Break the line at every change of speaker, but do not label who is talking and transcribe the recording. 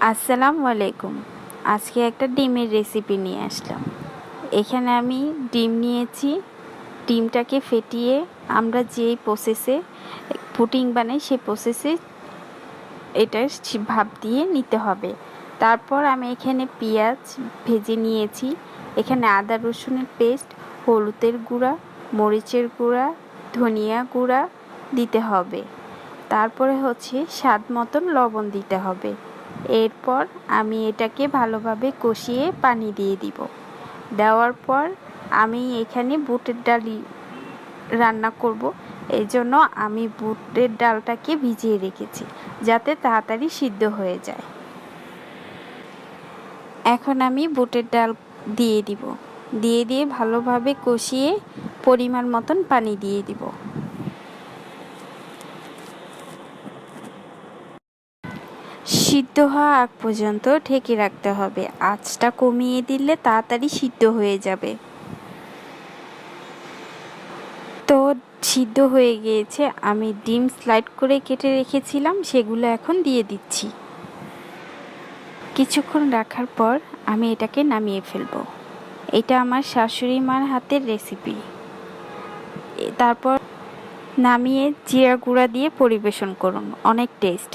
আসসালামু আলাইকুম। আজকে একটা ডিমের রেসিপি নিয়ে আসলাম। এখানে আমি ডিম নিয়েছি। ডিমটাকে ফেটিয়ে আমরা যেই প্রসেসে পুটিং বানাই, সেই প্রসেসে এটা ভাপ দিয়ে নিতে হবে। তারপর আমি এখানে পেঁয়াজ ভেজে নিয়েছি। এখানে আদা রসুনের পেস্ট হলুদের গুঁড়া, মরিচের গুঁড়া, ধনিয়া গুঁড়া দিতে হবে। তারপরে হচ্ছে স্বাদ মতন লবণ দিতে হবে। এরপর আমি এটাকে ভালোভাবে কষিয়ে পানি দিয়ে দিব। দেওয়ার পর আমি এখানে বুটের ডালি রান্না করব। এই জন্য আমি বুটের ডালটাকে ভিজিয়ে রেখেছি, যাতে তাড়াতাড়ি সিদ্ধ হয়ে যায়। এখন আমি বুটের ডাল দিয়ে দিব। দিয়ে দিয়ে ভালোভাবে কষিয়ে পরিমাণ মতন পানি দিয়ে দিব। সিদ্ধ হওয়া আগ পর্যন্ত ঢেকে রাখতে হবে। আঁচটা কমিয়ে দিলে তাড়াতাড়ি সিদ্ধ হয়ে যাবে। তো সিদ্ধ হয়ে গিয়েছে। আমি ডিম স্লাইড করে কেটে রেখেছিলাম, সেগুলো এখন দিয়ে দিচ্ছি। কিছুক্ষণ রাখার পর আমি এটাকে নামিয়ে ফেলব। এটা আমার শাশুড়ি মার হাতের রেসিপি। তারপর নামিয়ে জিরা গুঁড়া দিয়ে পরিবেশন করুন। অনেক টেস্ট।